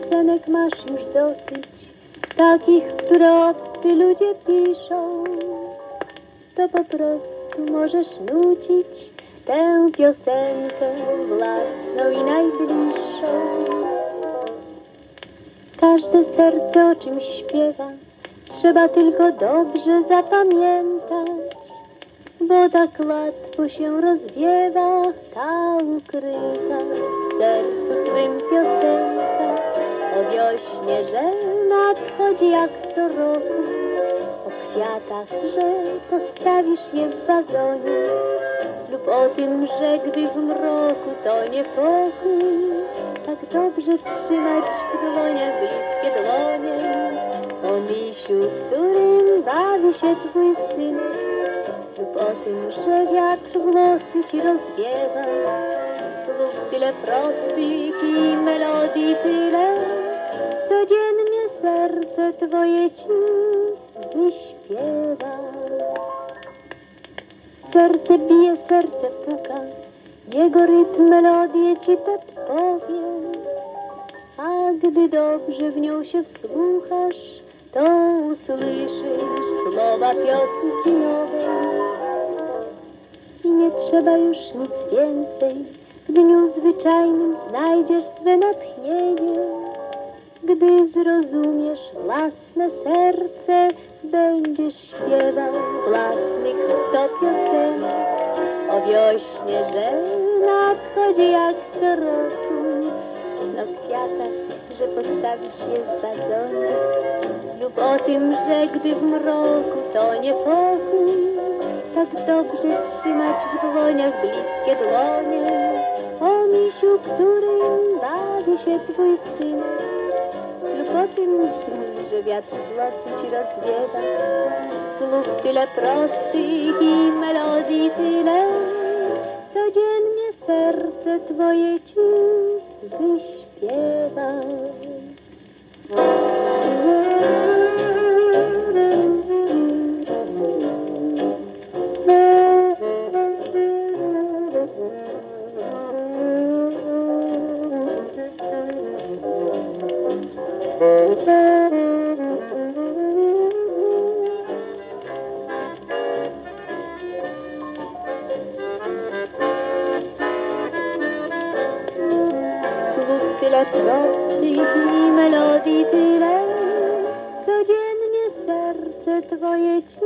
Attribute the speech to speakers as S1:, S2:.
S1: piosenek masz już dosyć, takich, które obcy ludzie piszą, to po prostu możesz nucić tę piosenkę własną i najbliższą. Każde serce o czymś śpiewa, trzeba tylko dobrze zapamiętać, bo tak łatwo się rozwiewa ta ukryta w sercu twym piosenka. Że nadchodzi jak co roku, o kwiatach, że postawisz je w wazonie, lub o tym, że gdy w mroku to niepokój, tak dobrze trzymać w dłoniach bliskie dłonie. O misiu, którym bawi się twój synek, lub o tym, że wiatr włosy ci rozwiewa. Słów tyle prostych i melodii tyle, codziennie serce twoje ci wyśpiewa. Serce bije, serce puka, jego rytm melodię ci podpowie. A gdy dobrze w nią się wsłuchasz, to usłyszysz słowa piosenki nowej. I nie trzeba już nic więcej, w dniu zwyczajnym znajdziesz swe natchnienie. Gdy zrozumiesz własne serce, będziesz śpiewał własnych sto piosenek. O wiośnie, że nadchodzi jak co roku, o kwiatach, że postawisz je w wazonie, lub o tym, że gdy w mroku to niepokój, tak dobrze trzymać w dłoniach bliskie dłonie. O misiu, którym bawi się twój synek, tym, że wiatr włosy ci rozwiewa. Słów tyle prostych i melodii tyle, codziennie serce twoje ci wyśpiewa. Tyle prostych codziennie serce twoje ci.